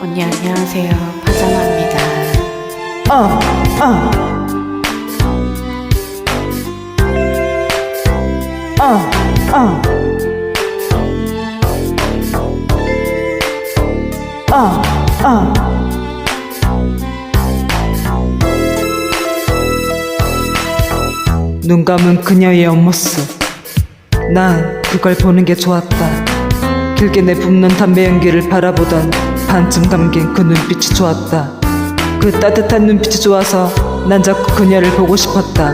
언니 안녕하세요. 파자마입니다. 어, 어. 어, 어. 어, 어. 눈 감은 그녀의 옆모습. 난 그걸 보는 게 좋았다. 길게 내뿜는 담배 연기를 바라보던 반쯤 감긴 그 눈빛이 좋았다. 그 따뜻한 눈빛이 좋아서 난 자꾸 그녀를 보고 싶었다.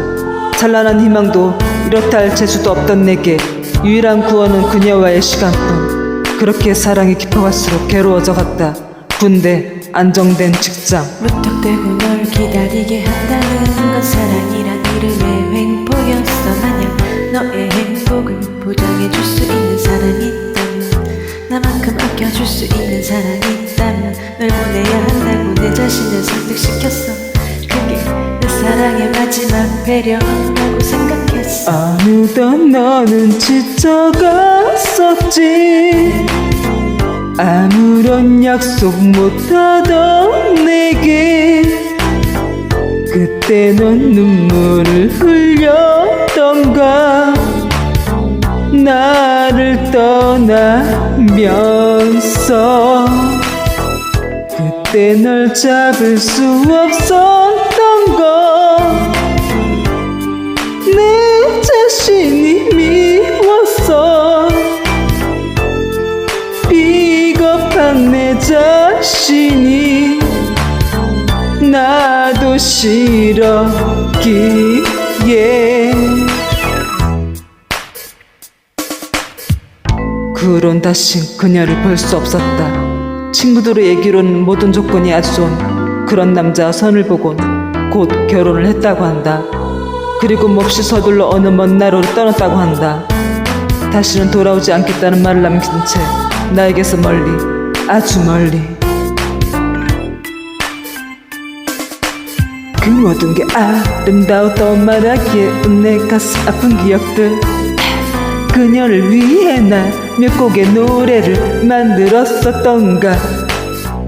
찬란한 희망도 이렇다 할 재주도 없던 내게 유일한 구원은 그녀와의 시간뿐. 그렇게 사랑이 깊어갈수록 괴로워져 갔다. 군대, 안정된 직장. 무턱대고 널 기다리게 한다는 건 사랑이란 이름의 횡포였어 마냥 너의 행복을 보장해줄 수 있는 사람이 나만큼 아껴줄 수 있는 사람이 있다면 널 보내야 한다고 내 자신을 설득시켰어. 그게 내 사랑의 마지막 배려라고 생각했어. 어느덧 너는 지쳐갔었지. 아무런 약속 못하던 내게 그때 넌 눈물을 흘렸던가 나를 떠나면서 그때 널 잡을 수 없었던 건내 자신이 미웠어. 비겁한 내 자신이 나도 싫었기에 그 후론 다시 그녀를 볼 수 없었다. 친구들의 얘기로는 모든 조건이 아주 좋은 그런 남자 선을 보곤 곧 결혼을 했다고 한다. 그리고 몹시 서둘러 어느 먼 나라로 떠났다고 한다. 다시는 돌아오지 않겠다는 말을 남긴 채 나에게서 멀리 아주 멀리. 그 모든 게 아름다웠던 말하기에 내 가슴 아픈 기억들 그녀를 위해 난몇 곡의 노래를 만들었었던가.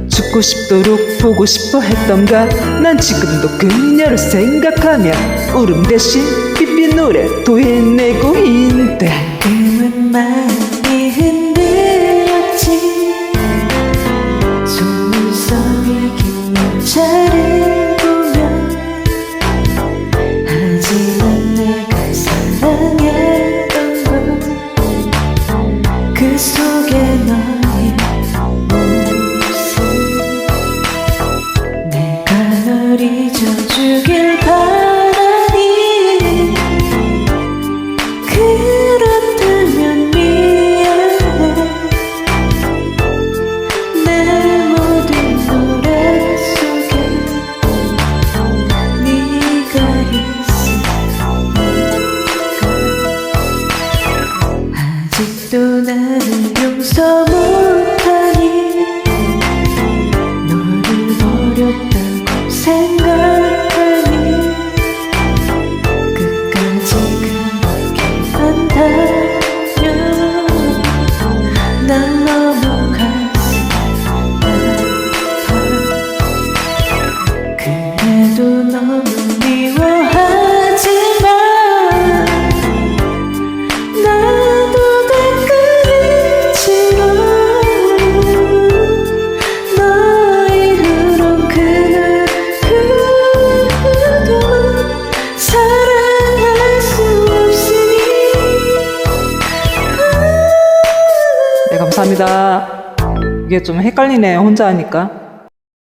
죽고 싶도록 보고 싶어 했던가. 난 지금도 그녀를 생각하며 울음 대신 삐삐 노래 도해내고 있대 그 속에 너의 모습 내가 널 잊어주길 바라 감사합니다. 이게 좀 헷갈리네 혼자 하니까